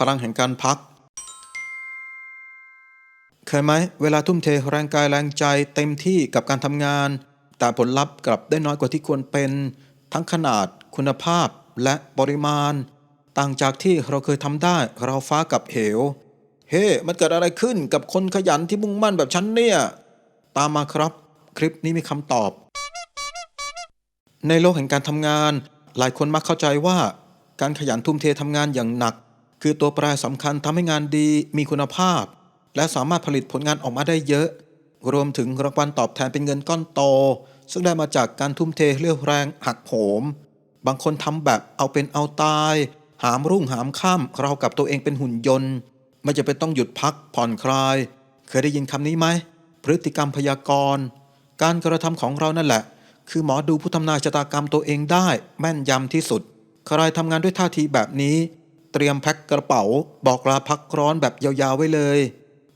พลังแห่งการพัก เคยไหมเวลาทุ่มเทแรงกายแรงใจเต็มที่กับการทำงาน แต่ผลลัพธ์กลับได้น้อยกว่าที่ควรเป็น ทั้งขนาดคุณภาพและปริมาณ ต่างจากที่เราเคยทำได้เราฟ้ากับเหว เฮ้มันเกิดอะไรขึ้นกับคนขยันที่มุ่งมั่นแบบฉันเนี่ย ตามมาครับ คลิปนี้มีคำตอบ ในโลกแห่งการทำงาน หลายคนมักเข้าใจว่าการขยันทุ่มเททำงานอย่างหนัก คือตัวแปรสำคัญทำให้งานดีมีคุณภาพ และสามารถผลิตผลงานออกมาได้เยอะ รวมถึงรางวัลตอบแทนเป็นเงินก้อนโต ซึ่งได้มาจากการทุ่มเทเรี่ยวแรงหักโหม บางคนทำแบบเอาเป็นเอาตาย หามรุ่งหามค่ำเรากับตัวเองเป็นหุ่นยนต์ ไม่จะเป็นต้องหยุดพักผ่อนคลาย เคยได้ยินคำนี้ไหมพฤติกรรมพยากรณ์ การกระทำของเรานั่นแหละ คือหมอดูผู้ทำนายชะตากรรมตัวเองได้แม่นยำที่สุด ใครทำงานด้วยท่าทีแบบนี้ เตรียมแพ็คกระเป๋า บอกลาพักร้อนแบบยาวๆไว้เลย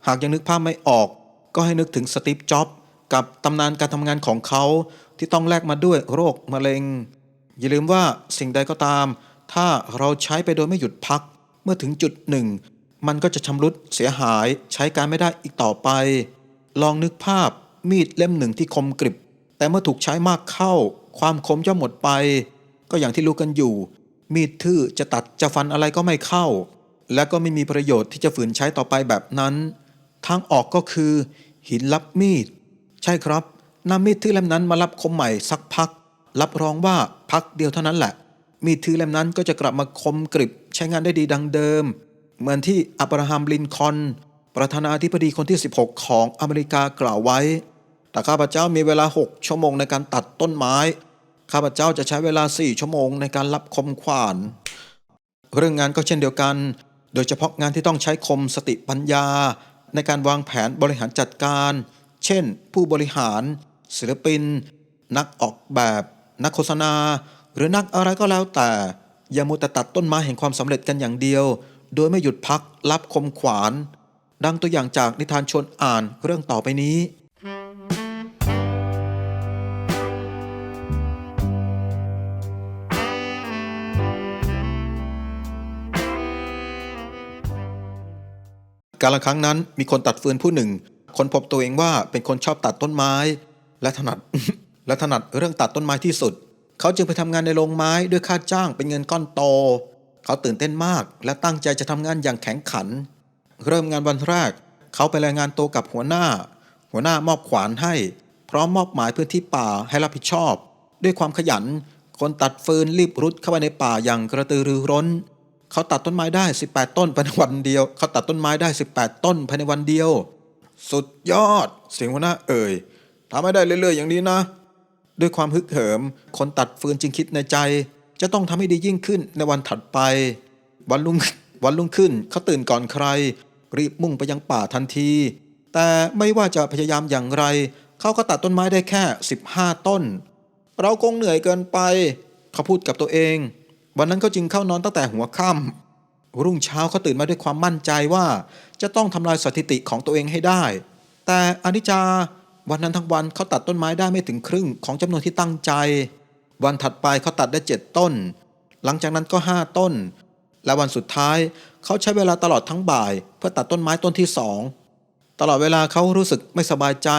หากยังนึกภาพไม่ออก ก็ให้นึกถึงสตีฟจ็อบกับตำนานการทำงานของเขาที่ต้องแลกมาด้วยโรคมะเร็ง อย่าลืมว่าสิ่งใดก็ตาม ถ้าเราใช้ไปโดยไม่หยุดพัก เมื่อถึงจุดหนึ่ง มันก็จะชำรุดเสียหายใช้การไม่ได้อีกต่อไป ลองนึกภาพมีดเล่มหนึ่งที่คมกริบ แต่เมื่อถูกใช้มากเข้า ความคมย่อมหมดไป ก็อย่างที่รู้กันอยู่ มีดทื่อจะตัดจะฟันอะไรก็ไม่เข้า และก็ไม่มีประโยชน์ที่จะฝืนใช้ต่อไปแบบนั้นทางออกก็คือ หินรับมีด ใช่ครับนำมีดทื่อเล่มนั้นมารับคมใหม่สักพัก รับรองว่าพักเดียวเท่านั้นแหละ มีดทื่อเล่มนั้นก็จะกลับมาคมกริบใช้งานได้ดีดังเดิม เหมือนที่อับราฮัมลินคอนประธานาธิบดีคนที่ 16 ของอเมริกากล่าวไว้ แต่ข้าพเจ้ามีเวลา 6 ชั่วโมงในการตัดต้นไม้ ข้าพเจ้าจะใช้เวลา4ชั่วโมงในการรับคมขวาน เรื่องงานก็เช่นเดียวกัน โดยเฉพาะงานที่ต้องใช้คมสติปัญญา ในการวางแผนบริหารจัดการ เช่น ผู้บริหาร ศิลปิน นักออกแบบ นักโฆษณา หรือนักอะไรก็แล้วแต่ อย่ามัวแต่ตัดต้นไม้แห่งความสำเร็จกันอย่างเดียว โดยไม่หยุดพักรับคมขวาน ดังตัวอย่างจากนิทานชวนอ่านเรื่องต่อไปนี้ การละครั้งนั้นมีคนตัดฟืนผู้หนึ่ง คนพบตัวเองว่าเป็นคนชอบตัดต้นไม้ และถนัดและถนัดเรื่องตัดต้นไม้ที่สุด เขาจึงไปทำงานในโรงไม้ด้วยค่าจ้างเป็นเงินก้อนโต เขาตื่นเต้นมาก และตั้งใจจะทำงานอย่างแข็งขัน เริ่มงานวันแรก เขาไปรายงานตัวกับหัวหน้า หัวหน้ามอบขวานให้ พร้อมมอบหมายพื้นที่ป่าให้รับผิดชอบ ด้วยความขยัน คนตัดฟืนรีบรุดเข้าไปในป่าอย่างกระตือรือร้น เขาตัดต้นไม้ได้ 18 ต้นภายในวันเดียว เขาตัดต้นไม้ได้ 18 ต้นภายในวันเดียว สุดยอด เสียงหัวหน้าเอ่ยทำให้ได้เรื่อยๆอย่างนี้นะ ด้วยความฮึกเหิม คนตัดฟืนจึงคิดในใจ จะต้องทำให้ดียิ่งขึ้นในวันถัดไป วันรุ่งวันรุ่งขึ้นเขาตื่นก่อนใคร รีบมุ่งไปยังป่าทันที แต่ไม่ว่าจะพยายามอย่างไร เขาก็ตัดต้นไม้ได้แค่ 15 ต้น เราคงเหนื่อยเกินไป เขาพูดกับตัวเอง วันนั้นเขาจึงเข้านอนตั้งแต่หัวค่ำรุ่งเช้าเขาตื่นมาด้วยความมั่นใจว่าจะต้องทำลายสถิติของตัวเองให้ได้ แต่อนิจจาวันนั้นทั้งวันเขาตัดต้นไม้ได้ไม่ถึงครึ่งของจำนวนที่ตั้งใจ วันถัดไปเขาตัดได้ 7 ต้น หลังจากนั้นก็ 5 ต้น และวันสุดท้ายเขาใช้เวลาตลอดทั้งบ่าย เพื่อตัดต้นไม้ต้นที่สองตลอดเวลาเขารู้สึกไม่สบายใจ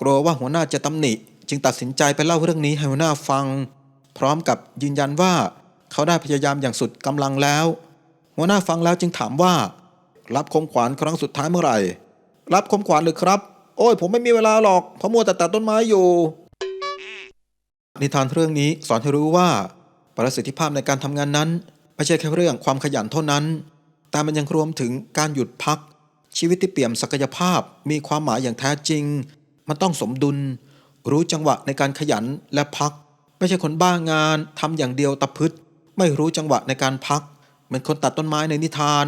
กลัวว่าหัวหน้าจะตำหนิ จึงตัดสินใจไปเล่าเรื่องนี้ให้หัวหน้าฟัง พร้อมกับยืนยันว่า เขาได้พยายามอย่างสุดกำลังแล้ว หัวหน้าฟังแล้วจึงถามว่า รับคมขวานครั้งสุดท้ายเมื่อไหร่ รับคมขวานหรือครับ โอ้ย ผมไม่มีเวลาหรอกเพราะมัวแต่ตัดต้นไม้อยู่ นิทานเรื่องนี้สอนให้รู้ว่า ประสิทธิภาพในการทำงานนั้น ไม่ใช่แค่เรื่องความขยันเท่านั้น แต่มันยังรวมถึงการหยุดพัก ชีวิตที่เปี่ยมศักยภาพมีความหมายอย่างแท้จริง มันต้องสมดุล รู้จังหวะในการขยันและพักไม่ใช่คนบ้างานทำอย่างเดียวตะพึด ไม่รู้จังหวะในการพักเหมือนคนตัดต้นไม้ในนิทาน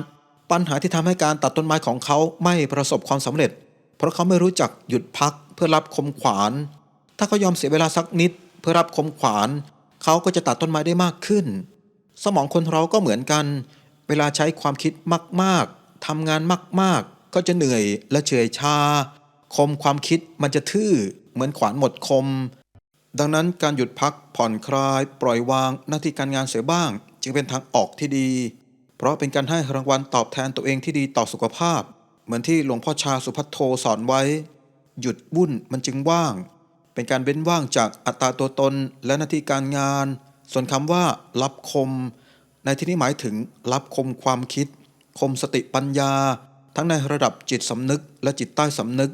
ปัญหาที่ทำให้การตัดต้นไม้ของเขาไม่ประสบความสำเร็จ เพราะเขาไม่รู้จักหยุดพักเพื่อรับคมขวาน ถ้าเขายอมเสียเวลาสักนิดเพื่อรับคมขวาน เขาก็จะตัดต้นไม้ได้มากขึ้น สมองคนเราก็เหมือนกัน เวลาใช้ความคิดมากๆทำงานมากๆ ก็จะเหนื่อยและเฉอยชา คมความคิดมันจะทื่อเหมือนขวานหมดคม ดังนั้นการหยุดพักผ่อนคลาย ปล่อยวางหน้าที่การงานเสียบ้าง จึงเป็นทางออกที่ดี เพราะเป็นการให้รางวัลตอบแทนตัวเองที่ดีต่อสุขภาพ เหมือนที่หลวงพ่อชาสุพัทโทสอนไว้ หยุดวุ่นมันจึงว่าง เป็นการเว้นว่างจากอัตราตัวตนและหน้าที่การงาน ส่วนคำว่ารับคม ในที่นี้หมายถึงรับคมความคิด คมสติปัญญา ทั้งในระดับจิตสำนึกและจิตใต้สำนึก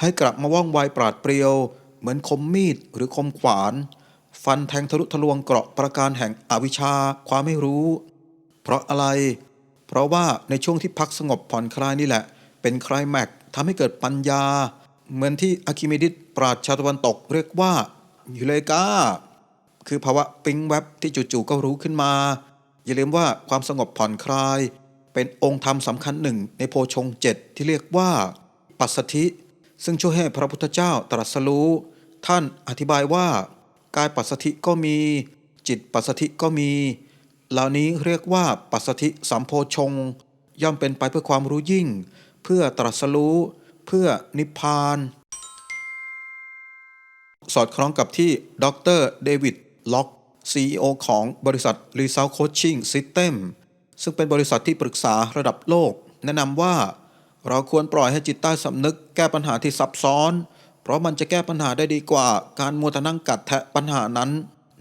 ให้กลับมาว่องไวปราดเปรียว เหมือนคมมีดหรือคมขวาน ฟันแทงทะลุทะลวงเกราะประการแห่งอวิชชาความไม่รู้ เพราะอะไร เพราะว่าในช่วงที่พักสงบผ่อนคลายนี่แหละ เป็นคลายแม็กทำให้เกิดปัญญา เหมือนที่อะคิเมดิสปราชชาวตะวันตกเรียกว่ายูเลกาคือภาวะปิ๊งแวบที่จู่ๆก็รู้ขึ้นมา อย่าลืมว่าความสงบผ่อนคลาย เป็นองค์ธรรมสำคัญหนึ่งในโพชงเจ็ดที่เรียกว่า ปัสสธิ ซึ่งช่วยให้พระพุทธเจ้าตรัสรู้ ท่านอธิบายว่า กายปัสสธิก็มี จิตปัสสธิก็มี เหล่านี้เรียกว่าปัสสธิสัมโพชง ย่อมเป็นไปเพื่อความรู้ยิ่ง เพื่อตรัสรู้ เพื่อนิพพาน สอดคล้องกับที่ดรเดวิดล็อก CEO ของบริษัท Result Coaching System ซึ่งเป็นบริษัทที่ปรึกษาระดับโลก แนะนำว่า เราควรปล่อยให้จิตใต้สำนึกแก้ปัญหาที่ซับซ้อน เพราะมันจะแก้ปัญหาได้ดีกว่า การมัวแต่นั่งกัดแทะปัญหานั้น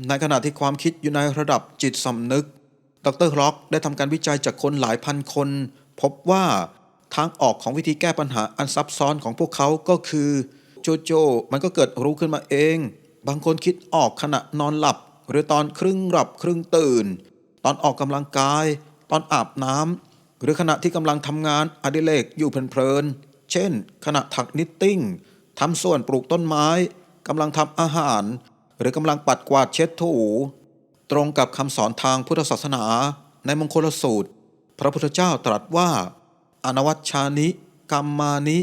ในขณะที่ความคิดอยู่ในระดับจิตสำนึก ดรล็อกได้ทำการวิจัยจากคนหลายพันคน พบว่าทางออกของวิธีแก้ปัญหาอันซับซ้อนของพวกเขาก็คือ โจโจ มันก็เกิดรู้ขึ้นมาเอง บางคนคิดออกขณะนอนหลับ หรือตอนครึ่งหลับครึ่งตื่น ตอนออกกำลังกาย ตอนอาบน้ำหรือขณะที่กำลังทำงานอดิเรกอยู่เพลินๆเช่น ขณะถักนิตติ้ง ทำส่วนปลูกต้นไม้กำลังทำอาหาร หรือกำลังปัดกวาดเช็ดถู ตรงกับคำสอนทางพุทธศาสนาในมงคลสูตร พระพุทธเจ้าตรัสว่า อนวัชชานิกรรมานิ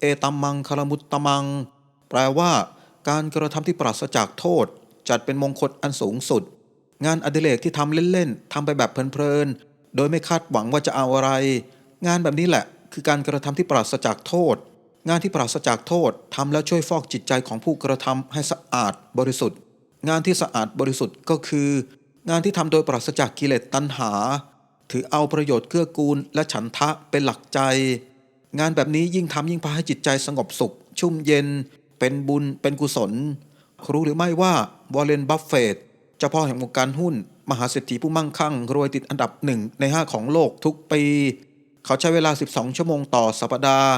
เอตัมมังคารมุตตมัง แปลว่า การกระทำที่ปราศจากโทษ จัดเป็นมงคลอันสูงสุด งานอดิเรกที่ทำเล่นๆทำไปแบบเพลินๆโดยไม่คาดหวังว่าจะเอาอะไร งานแบบนี้แหละ คือการกระทำที่ปราศจากโทษ งานที่ปราศจากโทษทำแล้วช่วยฟอกจิตใจของผู้กระทำให้สะอาดบริสุทธิ์ งานที่สะอาดบริสุทธิ์ก็คือ งานที่ทำโดยปราศจากกิเลสตัณหา ถือเอาประโยชน์เกื้อกูลและฉันทะเป็นหลักใจ งานแบบนี้ยิ่งทำยิ่งพาให้จิตใจสงบสุข ชุ่มเย็น เป็นบุญ เป็นกุศล รู้หรือไม่ว่าวอร์เรนบัฟเฟตเจ้าพ่อแห่งวงการหุ้น มหาเศรษฐีผู้มั่งคั่ง รวยติดอันดับหนึ่งในห้าของโลกทุกปี เขาใช้เวลา 12 ชั่วโมงต่อสัปดาห์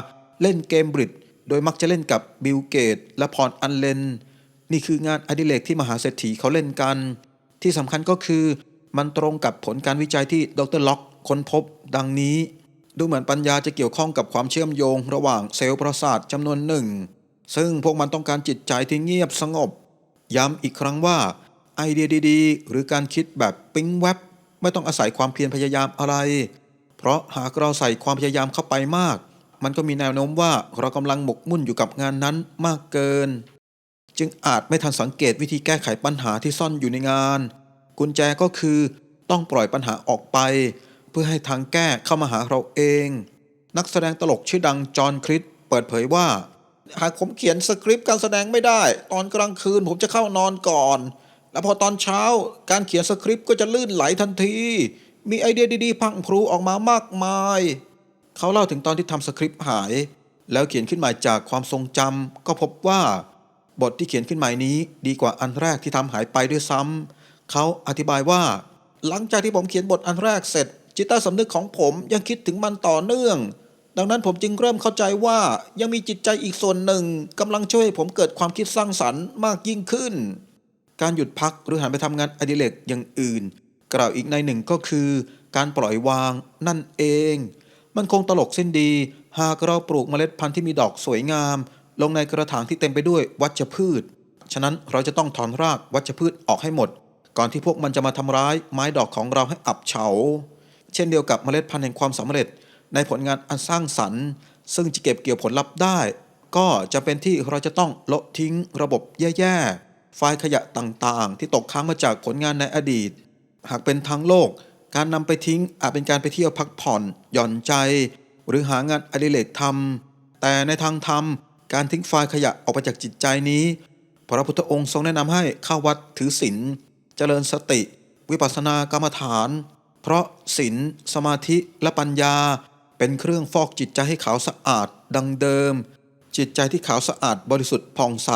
เล่นเกมบริดโดยมักจะเล่นกับบิลเกต และพรอันเลน นี่คืองานอดิเรกที่มหาเศรษฐีเขาเล่นกัน ที่สำคัญก็คือมันตรงกับผลการวิจัยที่ดรล็อกค้นพบดังนี้ ดูเหมือนปัญญาจะเกี่ยวข้องกับความเชื่อมโยง ระหว่างเซลล์ประสาทจำนวนหนึ่ง ซึ่งพวกมันต้องการจิตใจที่เงียบสงบ ย้ำอีกครั้งว่าไอเดียดีๆ หรือการคิดแบบปิ๊งแวบไม่ต้องอาศัยความเพียรพยายามอะไร เพราะหากเราใส่ความพยายามเข้าไปมาก มันก็มีแนวโน้มว่าเรากำลังหมกมุ่นอยู่กับงานนั้นมากเกิน จึงอาจไม่ทันสังเกตวิธีแก้ไขปัญหาที่ซ่อนอยู่ในงาน กุญแจก็คือต้องปล่อยปัญหาออกไป เพื่อให้ทางแก้เข้ามาหาเราเอง นักแสดงตลกชื่อดังจอห์นคริสเปิดเผยว่า หากผมเขียนสคริปต์การแสดงไม่ได้ ตอนกลางคืนผมจะเข้านอนก่อน แล้วพอตอนเช้าการเขียนสคริปต์ก็จะลื่นไหลทันที มีไอเดียดีๆพังพรูออกมามากมาย เขาเล่าถึงตอนที่ทำสคริปต์หาย แล้วเขียนขึ้นใหม่จากความทรงจำก็พบว่า บทที่เขียนขึ้นใหม่นี้ดีกว่าอันแรกที่ทำหายไปด้วยซ้ำเขาอธิบายว่า หลังจากที่ผมเขียนบทอันแรกเสร็จ จิตใต้สำนึกของผมยังคิดถึงมันต่อเนื่อง ดังนั้นผมจึงเริ่มเข้าใจว่ายังมีจิตใจอีกส่วนหนึ่งกำลังช่วยให้ผมเกิดความคิดสร้างสรรค์มากยิ่งขึ้น การหยุดพักหรือหันไปทำงานอดิเรกอย่างอื่น กล่าวอีกในหนึ่งก็คือ การปล่อยวางนั่นเอง มันคงตลกสิ้นดี หากเราปลูกเมล็ดพันธุ์ที่มีดอกสวยงาม ลงในกระถางที่เต็มไปด้วยวัชพืช ฉะนั้นเราจะต้องถอนรากวัชพืชออกให้หมด ก่อนที่พวกมันจะมาทำร้ายไม้ดอกของเราให้อับเฉา เช่นเดียวกับเมล็ดพันธุ์แห่งความสำเร็จ ในผลงานอันสร้างสรรค์ ซึ่งจะเก็บเกี่ยวผลลัพธ์ได้ ก็จะเป็นที่เราจะต้องละทิ้งระบบแย่ๆไฟล์ขยะต่างๆ ที่ตกค้างมาจากผลงานในอดีต หากเป็นทางโลก การนำไปทิ้งอาจเป็นการไปเที่ยวพักผ่อน หย่อนใจ หรือหางานอดิเรกทำแต่ในทางธรรมการทิ้งไฟล์ขยะออกไปจากจิตใจนี้ พระพุทธองค์ทรงแนะนำให้เข้าวัดถือศีลเจริญสติ วิปัสสนากรรมฐาน เพเพราะศีลสมาธิและปัญญา เป็นเครื่องฟอกจิตใจให้ขาวสะอาดดังเดิม จิตใจที่ขาวสะอาดบริสุทธิ์ผ่องใส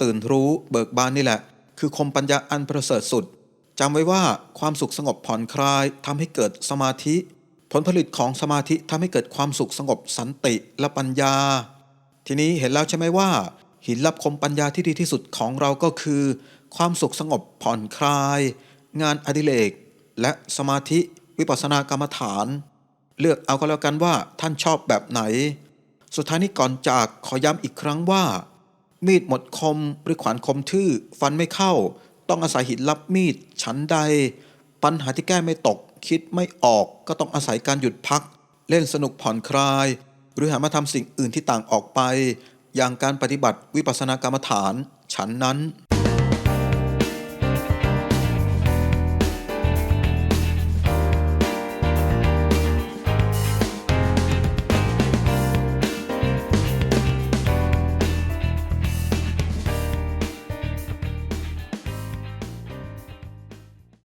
ตื่นรู้เบิกบานนี่แหละ คือคมปัญญาอันประเสริฐสุด จำไว้ว่าความสุขสงบผ่อนคลายทำให้เกิดสมาธิ ผลผลิตของสมาธิทำให้เกิดความสุขสงบสันติและปัญญา ทีนี้เห็นแล้วใช่ไหมว่า หินรับคมปัญญาที่ดีที่สุดของเราก็คือ ความสุขสงบผ่อนคลาย งานอดิเรกและสมาธิวิปัสสนากรรมฐาน เลือกเอาก็แล้วกันว่าท่านชอบแบบไหน สุดท้ายนี้ก่อนจากขอย้ำอีกครั้งว่า มีดหมดคมหรือขวานคมทื่อฟันไม่เข้า ต้องอาศัยหินรับมีด ฉันใด ปัญหาที่แก้ไม่ตก คิดไม่ออกก็ต้องอาศัยการหยุดพัก เล่นสนุกผ่อนคลาย หรือหามาทำสิ่งอื่นที่ต่างออกไป อย่างการปฏิบัติวิปัสสนากรรมฐาน ฉันนั้น